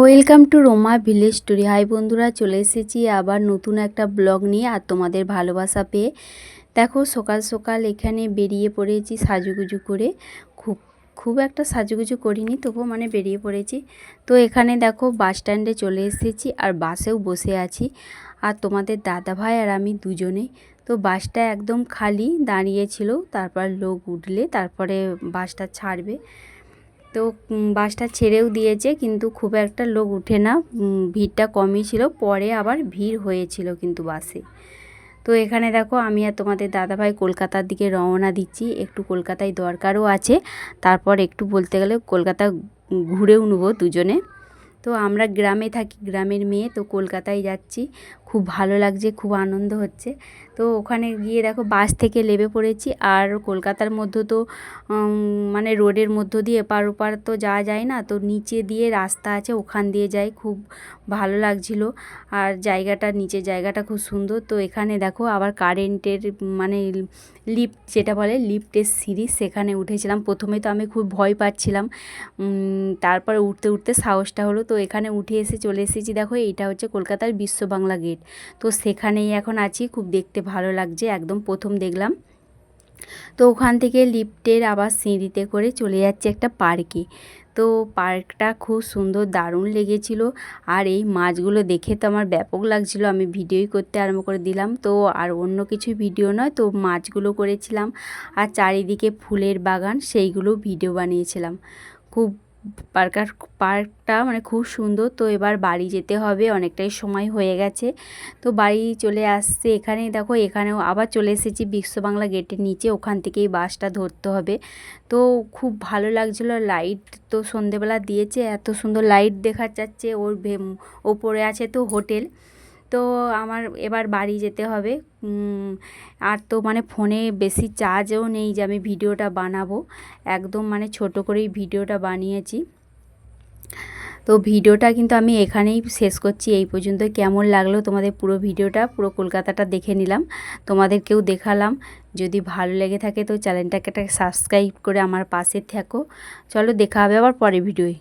Welcome to Roma village story hi বন্ধুরা, চলে এসেছি আবার নতুন একটা ব্লগ নিয়ে আর তোমাদের ভালোবাসা পেয়ে। দেখো, সকাল সকাল এখানে বেরিয়ে পড়েছি সাজুগুজু করে। খুব খুব একটা সাজুগুজু করিনি, তবুও মানে বেরিয়ে পড়েছি। তো এখানে দেখো, বাস স্ট্যান্ডে চলে এসেছি আর বাসেও বসে আছি। আর তোমাদের দাদা ভাই আর আমি দুজনে। তো বাসটা একদম খালি দাঁড়িয়েছিল তারপর লোক উঠলে, তারপরে বাসটা ছাড়বে। তো বাসটা ছেড়েও দিয়েছে, কিন্তু খুব একটা লোক উঠে না। ভিড়টা কমই ছিল, পরে আবার ভিড় হয়েছিল কিন্তু বাসে। তো এখানে দেখো, আমি আর তোমাদের দাদাভাই কলকাতার দিকে রওনা দিচ্ছি। একটু কলকাতায় দরকারও আছে। তারপর একটু বলতে গেলে কলকাতা ঘুরেও নেব দুজনে। তো আমরা গ্রামে থাকি, গ্রামের মেয়ে, তো কলকাতায় যাচ্ছি। খুব ভালো লাগছে, খুব আনন্দ হচ্ছে। তো ওখানে গিয়ে দেখো বাস থেকে নেমে পড়েছি আর কলকাতার মধ্যে তো মানে রোডের মধ্য দিয়ে এপার ওপার তো যাওয়া যায় না। তো নিচে দিয়ে রাস্তা আছে, ওখান দিয়ে যাই, খুব ভালো লাগছিল। আর জায়গাটা নিচে জায়গাটা খুব সুন্দর। তো এখানে দেখো আবার কারেন্টের মানে লিফট যেটা বলে, লিফটের সিঁড়ি সেখানে উঠেছিলাম। প্রথমে তো আমি খুব ভয় পাচ্ছিলাম। তারপরে উঠতে উঠতে সাহসটা হলো। তো এখানে উঠে এসে চলে এসেছি। দেখো এইটা হচ্ছে কলকাতার বিশ্ব বাংলা গেট। তো সেখানেই এখন আছি, খুব দেখতে ভালো লাগছে, একদম প্রথম দেখলাম। তো ওখান থেকে লিফটের আবার সিঁড়িতে করে চলে যাচ্ছে একটা পার্কে। তো পার্কটা খুব সুন্দর, দারুণ লেগেছিল। আর এই মাছগুলো দেখে তো আমার ব্যাপক লাগছিল, আমি ভিডিওই করতে আরম্ভ করে দিলাম। তো আর অন্য কিছু ভিডিও নয়, তো মাছগুলো করেছিলাম। আর চারিদিকে ফুলের বাগান, সেইগুলো ভিডিও বানিয়েছিলাম। খুব পার্কার, পার্কটা মানে খুব সুন্দর। তো এবার বাড়ি যেতে হবে, অনেকটাই সময় হয়ে গেছে। তো বাড়ি চলে আসছে এখানে। দেখো, এখানেও আবার চলে এসেছি বিশ্ব বাংলা গেটের নিচে। ওখান থেকেই বাসটা ধরতে হবে। তো খুব ভালো লাগছিল। লাইট তো সন্ধেবেলা দিয়েছে। এত সুন্দর লাইট দেখা যাচ্ছে। ওর ভে- ওপরে আছে তো হোটেল। তো আমার এবার বাড়ি যেতে হবে। আর তো মানে ফোনে বেশি চার্জও নেই যে আমি ভিডিওটা বানাবো। একদম মানে ছোট করেই ভিডিওটা বানিয়েছি। তো ভিডিওটা কিন্তু আমি এখানেই শেষ করছি। এই পর্যন্ত কেমন লাগল তোমাদের পুরো ভিডিওটা? পুরো কলকাতাটা দেখে নিলাম। তোমাদেরকেও দেখালাম। যদি ভালো লেগে থাকে তো চ্যানেলটাকে সাবস্ক্রাইব করে আমার পাশে থাকো। চলো দেখা হবে আবার পরে ভিডিওয়